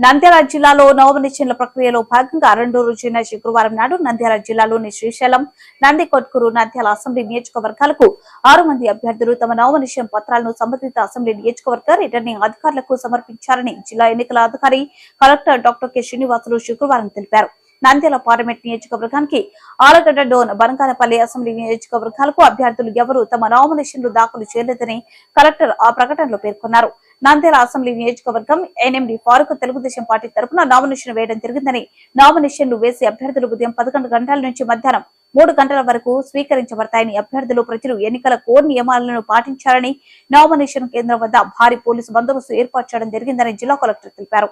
నంద్యాల జిల్లాలో నామినేషన్ల ప్రక్రియలో భాగంగా రెండో రోజైన శుక్రవారం నాడు నంద్యాల జిల్లాలోని శ్రీశైలం నంది కొట్కూరు నంద్యాల అసెంబ్లీ నియోజకవర్గాలకు ఆరు మంది అభ్యర్థులు తమ నామినేషన్ పత్రాలను సంబంధిత అసెంబ్లీ నియోజకవర్గ రిటర్నింగ్ అధికారులకు సమర్పించారని జిల్లా ఎన్నికల అధికారి కలెక్టర్ డాక్టర్ కె శ్రీనివాసులు శుక్రవారం తెలిపారు. నంద్యాల పార్లమెంట్ నియోజకవర్గానికి ఆలగడ్డ డోన్ బనకానపల్లి అసెంబ్లీ నియోజకవర్గాలకు అభ్యర్థులు ఎవరూ తమ నామినేషన్లు దాఖలు చేయలేదని కలెక్టర్ ఆ ప్రకటనలో పేర్కొన్నారు. నంద్యాల అసెంబ్లీ నియోజకవర్గం ఎన్ఎండి ఫారూక్ తెలుగుదేశం పార్టీ తరపున నామినేషన్ వేయడం జరిగిందని నామినేషన్లు వేసి అభ్యర్థులు ఉదయం పదకొండు గంటల నుంచి మధ్యాహ్నం మూడు గంటల వరకు స్వీకరించబడతాయని అభ్యర్థులు ప్రజలు ఎన్నికల కోడ్ నియమాలను పాటించాలని నామినేషన్ కేంద్రం వద్ద భారీ పోలీసు బందోబస్తు ఏర్పాటు చేయడం జరిగిందని జిల్లా కలెక్టర్ తెలిపారు.